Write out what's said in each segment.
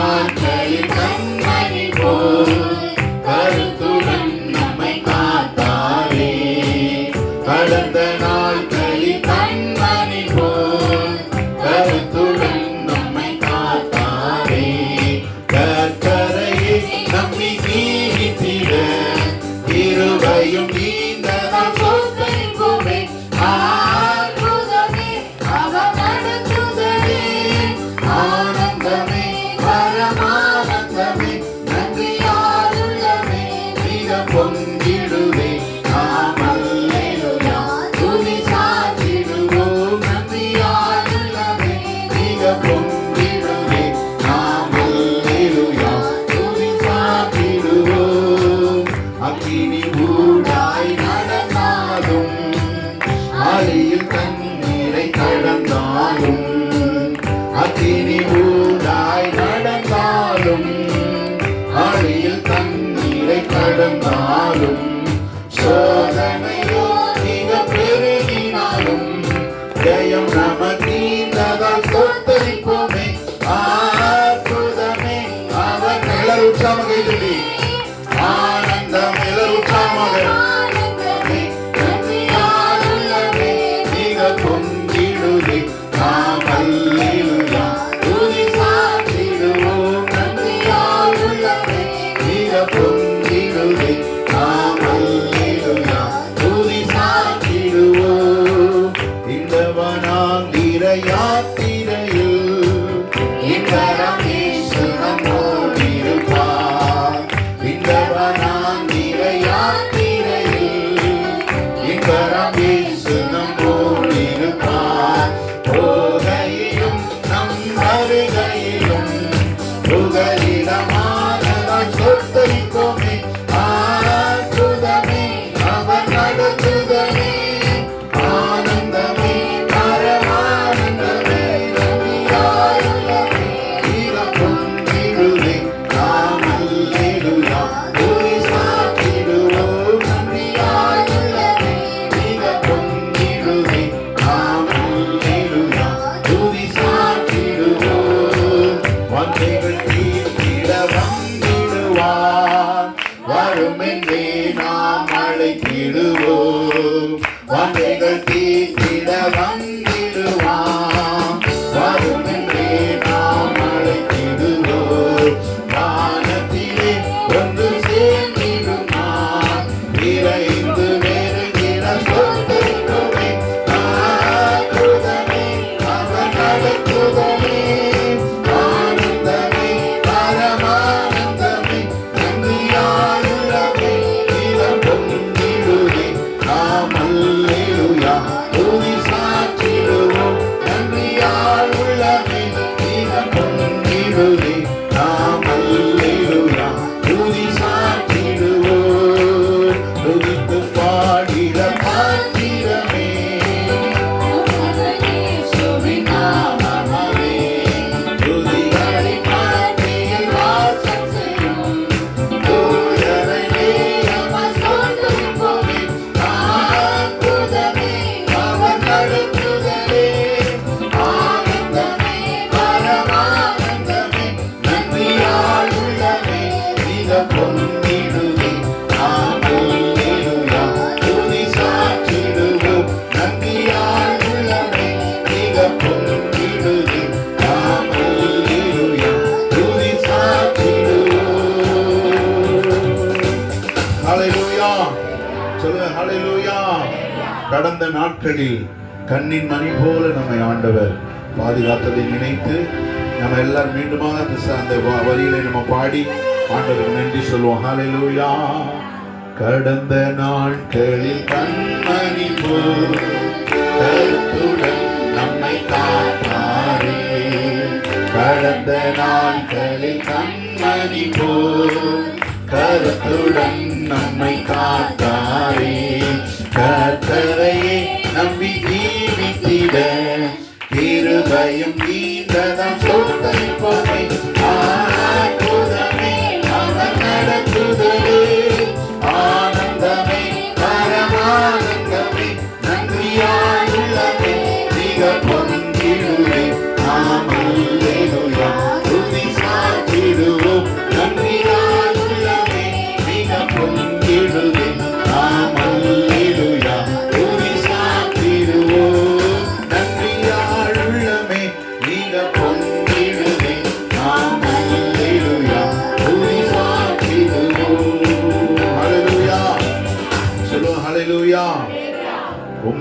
கடந்த நாட்களில் கண்மணி you. அழைத்திடுவோம் வந்தைகள் தீர்த்திட வந்திடுவார் நாட்களில் கண்ணின் மணி போல நம்மை ஆண்டவர் பாதுகாத்ததை நினைத்து நம்ம எல்லாரும் மீண்டுமாக அந்த அந்த வ- வரிகளை நம்ம பாடி ஆண்டவருக்கு நன்றி சொல்லுவோம். ஹalleluya கடந்த நாட்களில் கண்மணி போல் கருத்துடன் நம்மை காத்தாரே. கடந்த நாட்களில் கண்மணி போல் கருத்துடன் நம்மை காத்தாரே. கர்த்தரையே கிருபையும் நீண்டதம் சொத்தரிப்போமே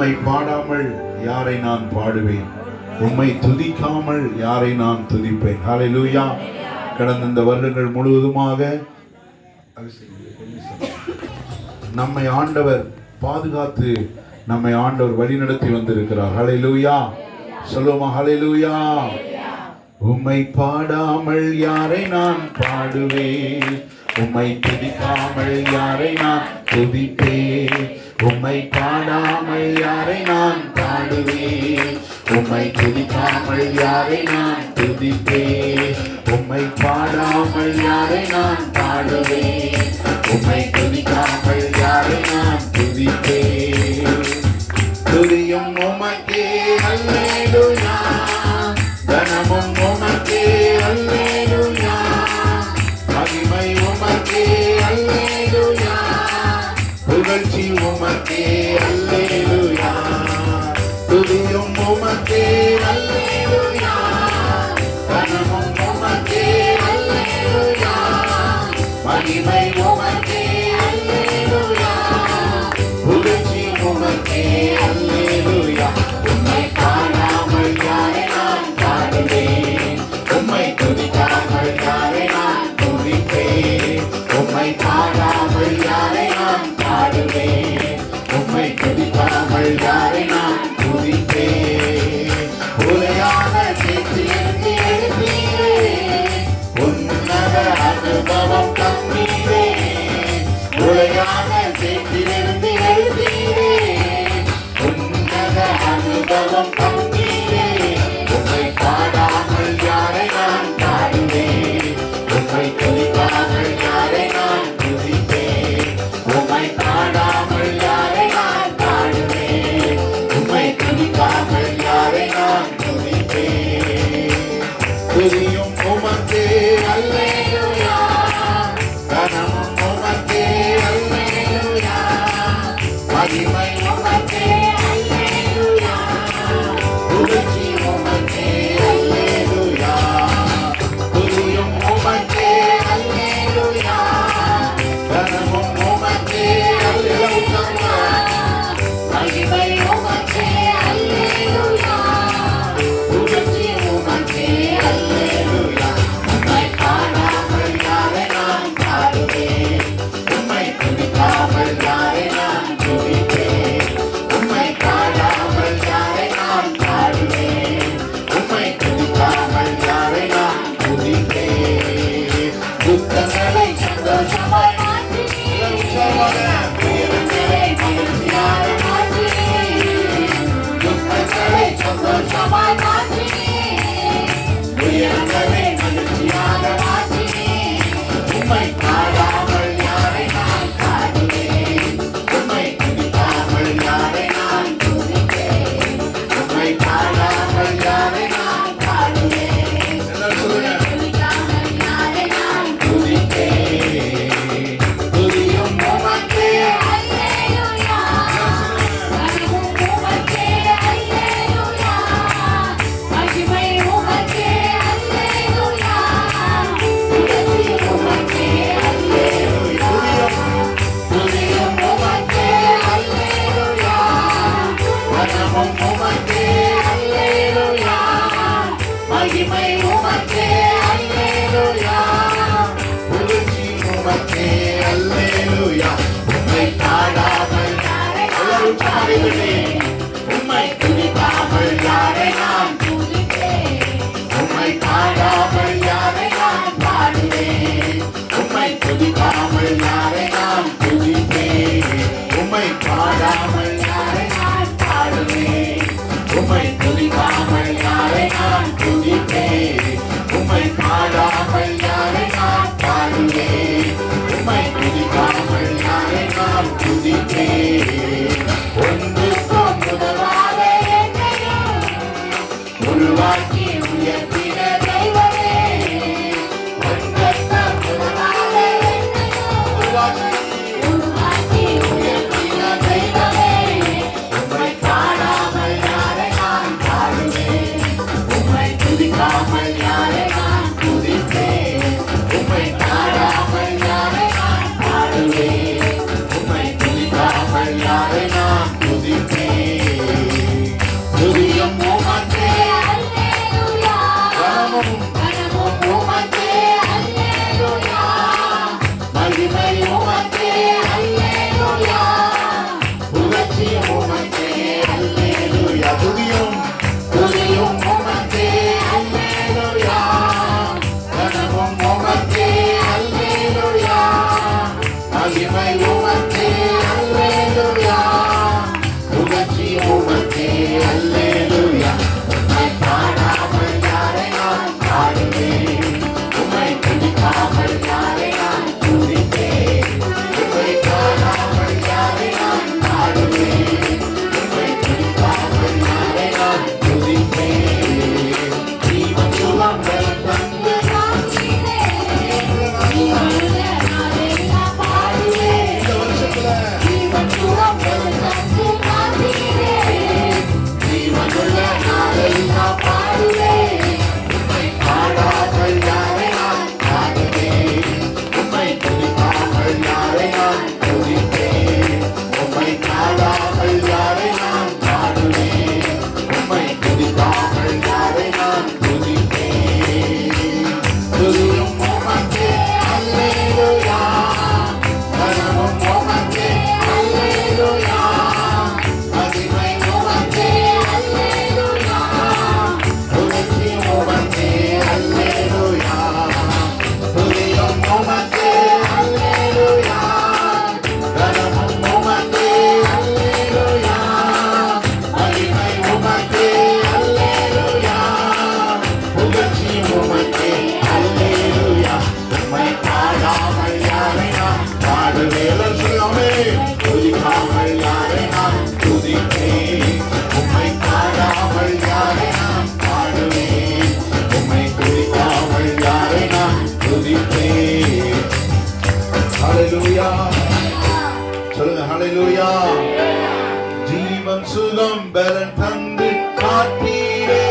உம்மை பாடாமல் யாரை நான் பாடுவேன்? உம்மை துதிக்காமல் யாரை நான் துதிப்பேன்? ஹalleluya கடந்த இந்த வருடங்கள் முழுவதுமாக நம்மை ஆண்டவர் பாதுகாத்து நம்மை ஆண்டவர் வழிநடத்தி வந்திருக்கிறார். ஹலை ஹalleluya சொல்லுவோமா? லூயா உம்மை பாடாமல் யாரை நான் பாடுவேன்? உம்மை துதிக்காமல் யாரை நான் துதிப்பேன்? உம்மை பாடாமல் யாரை நான் பாடுவேன் உம்மை துதிக்காமல் யாரை நான் துதிப்பேன்? உம்மை பாடாமல் யாரை நான் பாடுவேன்? உம்மை துதிக்காமல் யாரை நான் துதிப்பேன்? துதியும் உமை பாடுவேன் சுகம் சுகம் பலன் தந்து காத்தீரே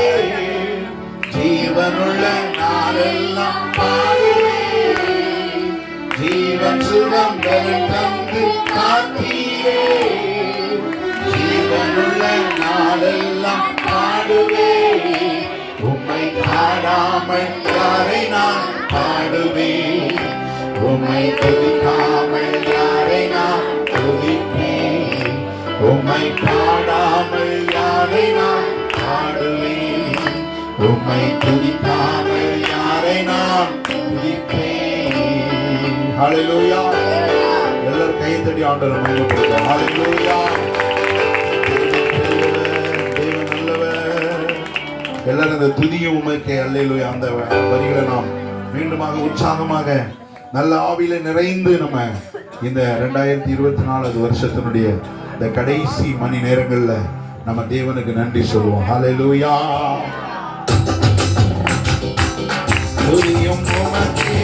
ஜீவனுள்ள நாளெல்லாம் பாடுவே ஜீவன் சுகம் பலன் தந்து காத்தீரே ஜீவனுள்ள நாளெல்லாம் பாடுவே. உம்மை காணாமல் யாரை நான் பாடுவேன்? உம்மை துதிக்காமல் யார் ஹalleluya எல்லாரும் கையை தட்டி ஆண்டவர் மகிமைப்படுத்த ஹalleluya தேவன் நல்லவர். எல்லாரும் அந்த துதிய உமைக்கு அல்லேலுயா அந்த வரிகளை நாம் மீண்டுமாக உற்சாகமாக நல்ல ஆவியில நிறைந்து நம்ம இந்த ரெண்டாயிரத்தி இருபத்தி நாலாவது வருஷத்தினுடைய இந்த கடைசி மணி நேரங்களில் நம்ம தேவனுக்கு நன்றி சொல்லுவோம். ஹலே லூயா துதியும் உமக்கே